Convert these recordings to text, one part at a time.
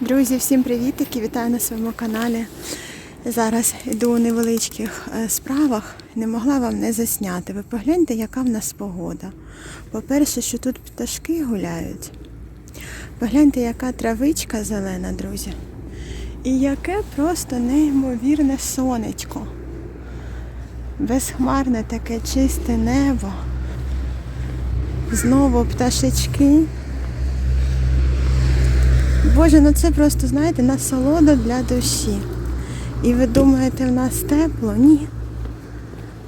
Друзі, всім привітики! Вітаю на своєму каналі. Зараз йду у невеличких е, справах. Не могла вам не засняти. Ви погляньте, яка в нас погода. По-перше, що тут пташки гуляють. Погляньте, яка травичка зелена, друзі. І яке просто неймовірне сонечко. Безхмарне таке чисте небо. Знову пташечки. Боже, ну це просто, знаєте, насолода для душі. І ви думаєте, в нас тепло? Ні.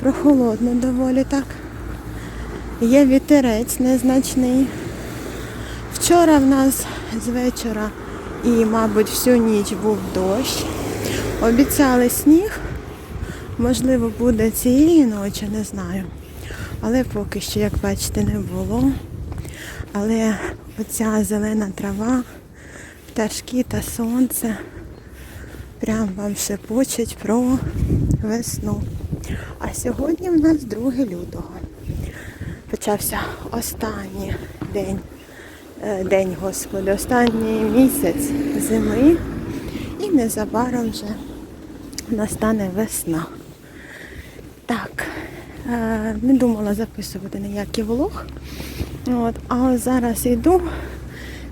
Прохолодно доволі так. Є вітерець незначний. Вчора в нас з вечора і, мабуть, всю ніч був дощ. Обіцяли сніг. Можливо, буде цієї ночі, не знаю. Але поки що, як бачите, не було. Але оця зелена трава пташки та сонце прям вам шепочуть про весну. А сьогодні в нас 2 лютого. Почався останній день, е, день, Господи, останній місяць зими і незабаром вже настане весна. Так, е, не думала записувати ніякий влог. От, а зараз йду,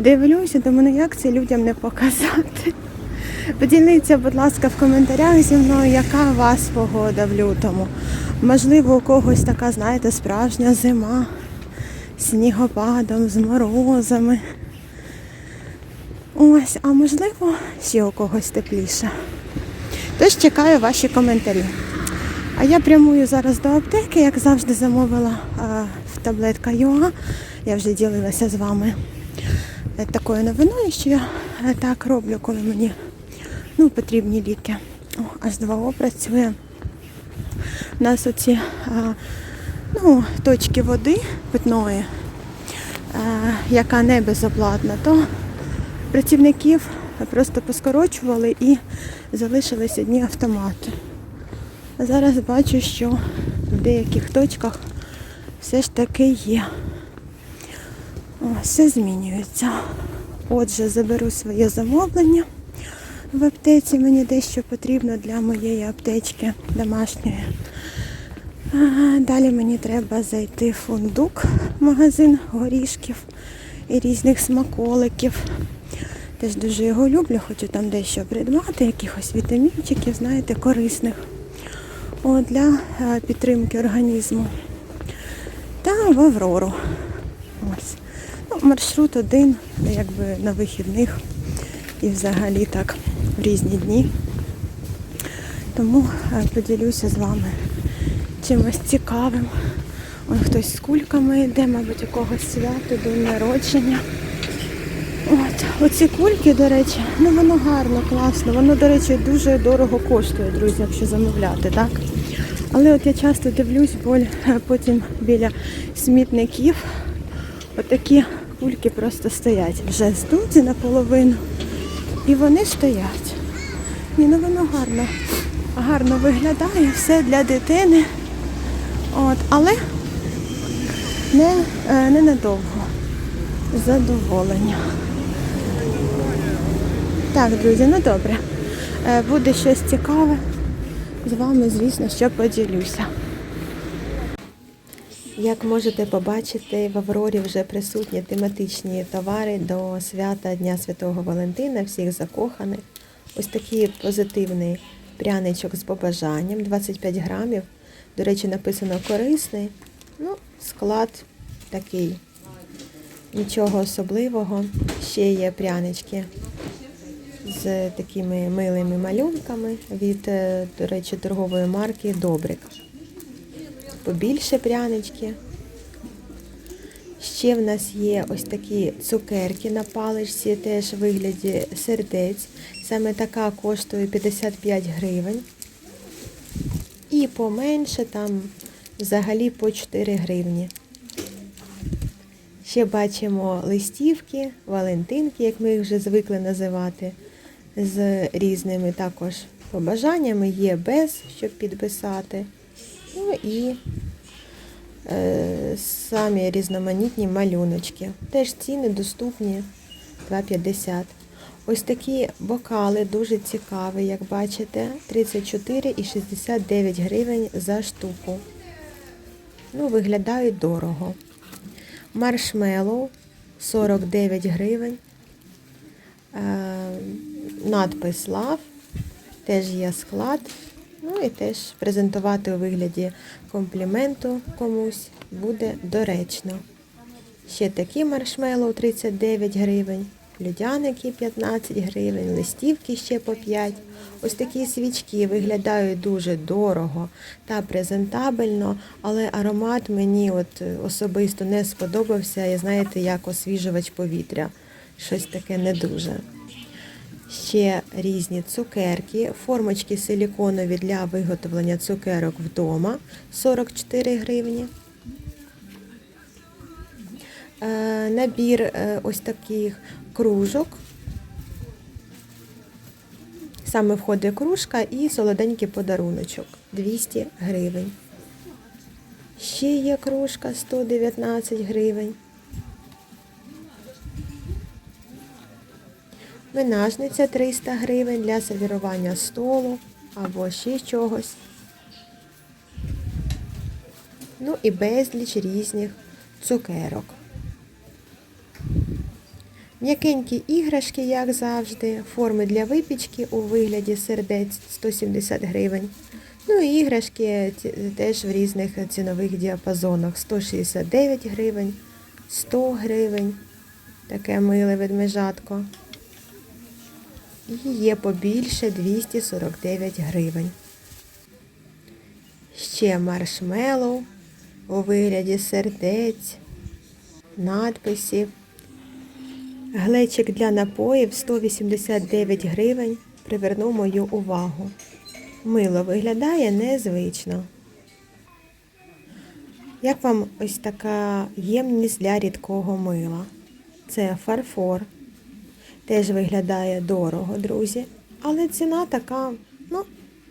дивлюся, думаю, ну як це людям не показати. Поділіться, будь ласка, в коментарях зі мною, яка у вас погода в лютому. Можливо, у когось така, знаєте, справжня зима з снігопадом, з морозами. Ось, а можливо, ще у когось тепліше. Тож чекаю ваші коментарі. А я прямую зараз до аптеки, як завжди замовила в таблетка ЮА. Я вже ділилася з вами такою новиною, що я е, так роблю, коли мені ну, потрібні ліки. О, H2O працює. У нас оці а, ну, точки води питної, а, яка не безоплатна, то працівників просто поскорочували і залишились одні автомати. Зараз бачу, що в деяких точках все ж таки є. Все змінюється. Отже, заберу своє замовлення в аптеці. Мені дещо потрібно для моєї аптечки домашньої. Далі мені треба зайти в фундук, магазин горішків і різних смаколиків. Теж дуже його люблю, хочу там дещо придбати, якихось вітамінчиків, знаєте, корисних О, для е, підтримки організму. Та в Аврору. Ось. Маршрут один, якби на вихідних і взагалі так в різні дні. Тому е, поділюся з вами чимось цікавим. Ой, хтось з кульками йде, мабуть, у когось свято, день народження. От, оці кульки, до речі, ну воно гарно, класно. Воно, до речі, дуже дорого коштує, друзі, якщо замовляти, так? Але от я часто дивлюсь, бо е, потім біля смітників отакі кульки просто стоять. Вже здуті наполовину. І вони стоять. Ні, ну воно гарно, гарно виглядає, все для дитини. От, але не, е, не надовго. Задоволення. Так, друзі, ну добре. Е, Буде щось цікаве. З вами, звісно, що поділюся. Як можете побачити, в Аврорі вже присутні тематичні товари до свята Дня Святого Валентина, всіх закоханих. Ось такий позитивний пряничок з побажанням, 25 грамів. До речі, написано корисний. Ну, склад такий. Нічого особливого. Ще є прянички з такими милими малюнками від, е, до речі, торгової марки Добрик. Побільше прянички. Ще в нас є ось такі цукерки на паличці, теж в вигляді сердець. Саме така коштує 55 гривень. І поменше там взагалі по 4 гривні. Ще бачимо листівки, валентинки, як ми їх вже звикли називати, з різними також побажаннями. Є без, щоб підписати. Ну і е, самі різноманітні малюночки. Теж ціни доступні 2,50. Ось такі бокали дуже цікаві, як бачите, 34 і 69 гривень за штуку. Ну, виглядають дорого. Маршмеллоу 49 гривень. Е, надпис Love. Теж є склад. Ну і теж презентувати у вигляді компліменту комусь буде доречно. Ще такі маршмеллоу 39 гривень, людяники 15 гривень, листівки ще по 5. Ось такі свічки виглядають дуже дорого та презентабельно, але аромат мені от особисто не сподобався. І знаєте, як освіжувач повітря. Щось таке не дуже. Ще різні цукерки, формочки силіконові для виготовлення цукерок вдома 44 гривні. Е, Набір е, ось таких кружок. Саме входить кружка і солоденький подаруночок 200 гривень. Ще є кружка 119 гривень. Менажниця 300 гривень для сервірування столу або ще чогось. Ну і безліч різних цукерок. М'якенькі іграшки, як завжди, форми для випічки у вигляді сердець 170 гривень. Ну і іграшки теж в різних цінових діапазонах 169 гривень, 100 гривень. Таке миле ведмежатко. І є побільше 249 гривень. Ще маршмеллоу у вигляді сердець, надписів. Глечик для напоїв 189 гривень привернув мою увагу. Мило виглядає незвично. Як вам ось така ємність для рідкого мила? Це фарфор. Теж виглядає дорого, друзі. Але ціна така, ну,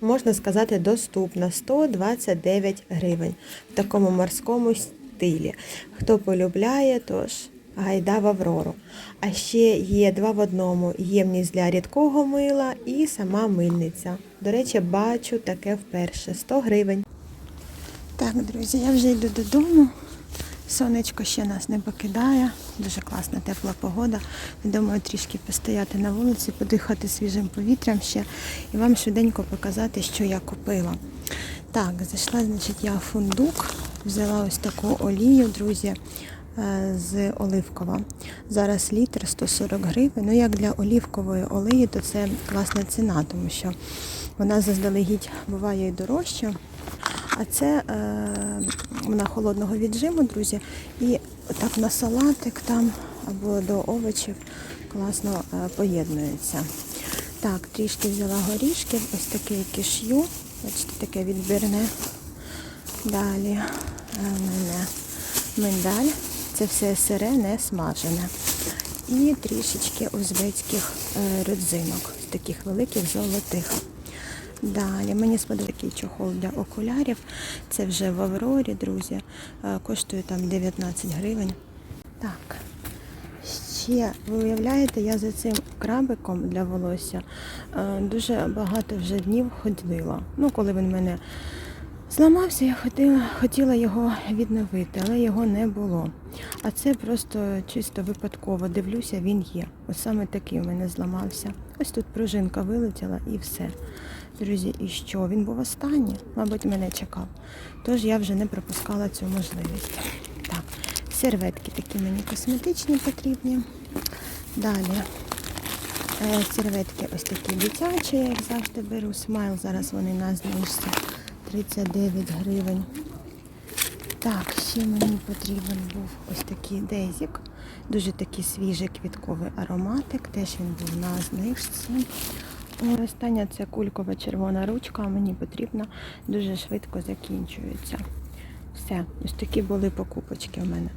можна сказати, доступна 129 гривень в такому морському стилі. Хто полюбляє, тож гайда в Аврору. А ще є два в одному ємність для рідкого мила і сама мильниця. До речі, бачу таке вперше 100 гривень. Так, друзі, я вже йду додому. Сонечко ще нас не покидає. Дуже класна тепла погода. Думаю, трішки постояти на вулиці, подихати свіжим повітрям ще і вам швиденько показати, що я купила. Так, зайшла, значить, я фундук, взяла ось таку олію, друзі, е, з оливкова. Зараз літр 140 гривень. Ну, як для олівкової олії, то це класна ціна, тому що вона заздалегідь буває і дорожча. А це е, вона холодного віджиму, друзі. І так на салатик там або до овочів класно е, поєднується. Так, трішки взяла горішків, ось такий киш'ю. Бачите, таке відбірне. Далі е, мене миндаль. Це все сире, не смажене. І трішечки узбецьких е, родзинок, таких великих золотих. Далі мені сподобається такий чохол для окулярів. Це вже в Аврорі, друзі. Е, Коштує там 19 гривень. Так. Ще, ви уявляєте, я за цим крабиком для волосся е, дуже багато вже днів ходила. Ну, коли він мене зламався, я хотіла, хотіла його відновити, але його не було. А це просто чисто випадково дивлюся, він є. Ось саме такий у мене зламався. Ось тут пружинка вилетіла і все. Друзі, і що? Він був останній, мабуть, мене чекав. Тож я вже не пропускала цю можливість. Так, серветки такі мені косметичні потрібні. Далі е, серветки ось такі дитячі, як завжди беру. Смайл, зараз вони на знижці 39 гривень. Так, ще мені потрібен був ось такий дезік. Дуже такий свіжий квітковий ароматик. Теж він був на знижці. Остання це кулькова червона ручка, мені потрібна дуже швидко закінчується. Все, ось такі були покупочки у мене.